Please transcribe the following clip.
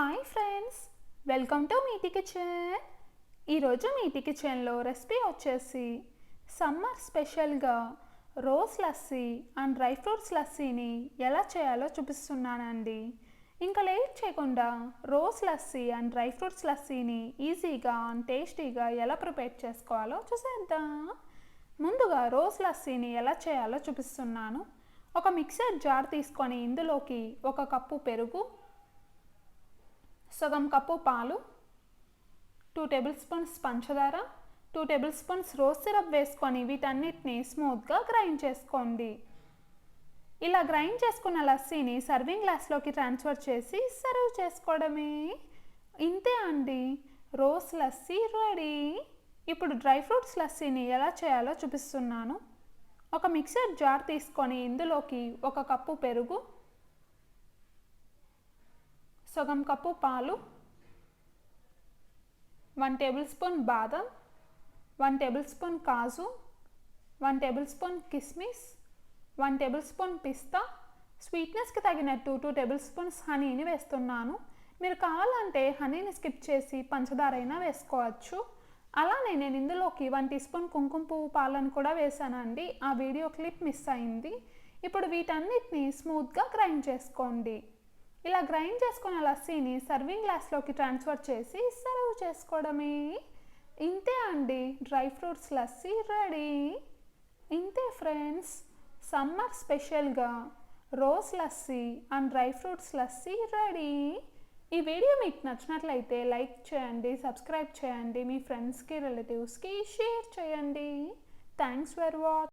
Hi friends welcome to Meeti kitchen ఈరోజు మీటి కిచెన్లో recipe వచ్చేసి సమ్మర్ స్పెషల్గా rose lassi and dry fruits లస్సీని ఎలా చేయాలో చూపిస్తున్నానండి. ఇంకా లేట్ చేయకుండా rose lassi and dry fruits లస్సీని ఈజీగా అండ్ టేస్టీగా ఎలా ప్రిపేర్ చేసుకోవాలో చూసేద్దాం. ముందుగా రోజ్ లస్సీని ఎలా చేయాలో చూపిస్తున్నాను. ఒక మిక్సర్ జార్ తీసుకొని ఇందులోకి ఒక కప్పు పెరుగు సగం కప్పు పాలు టూ టేబుల్ స్పూన్స్ పంచదార two tablespoons rose syrup వేసుకొని వీటన్నిటిని స్మూత్గా గ్రైండ్ చేసుకోండి. ఇలా గ్రైండ్ చేసుకున్న లస్సీని సర్వింగ్ గ్లాస్లోకి ట్రాన్స్ఫర్ చేసి సర్వ్ చేసుకోవడమే. ఇంతే అండి. రోస్ లస్సీ రెడీ ఇప్పుడు డ్రై ఫ్రూట్స్ లస్సీని ఎలా చేయాలో చూపిస్తున్నాను. ఒక మిక్సర్ జార్ తీసుకొని ఇందులోకి ఒక కప్పు పెరుగు సగం కప్పు పాలు వన్ టేబుల్ స్పూన్ బాదం వన్ టేబుల్ స్పూన్ కాజు వన్ టేబుల్ స్పూన్ కిస్మిస్ వన్ టేబుల్ స్పూన్ పిస్తా. స్వీట్నెస్కి తగినట్టు టూ టేబుల్ స్పూన్స్ హనీని వేస్తున్నాను. మీరు కావాలంటే హనీని స్కిప్ చేసి పంచదార అయినా వేసుకోవచ్చు. అలానే నేను ఇందులోకి వన్ టీ స్పూన్ కుంకుమ పువ్వు పాలను కూడా వేసానండి ఆ వీడియో క్లిప్ మిస్ అయింది. ఇప్పుడు వీటన్నిటిని స్మూత్గా గ్రైండ్ చేసుకోండి. ఇలా గ్రైండ్ చేసుకున్న లస్సీని సర్వింగ్ గ్లాస్లోకి ట్రాన్స్ఫర్ చేసి సర్వ్ చేసుకోవడమే. ఇంతే అండి డ్రై ఫ్రూట్స్ లస్సీ రెడీ. ఇంతే ఫ్రెండ్స్ సమ్మర్ స్పెషల్గా rose lassi and dry fruits lassi ready. ఈ వీడియో మీకు నచ్చినట్లయితే లైక్ చేయండి సబ్స్క్రైబ్ చేయండి మీ ఫ్రెండ్స్కి రిలేటివ్స్కి షేర్ చేయండి. Thanks for watch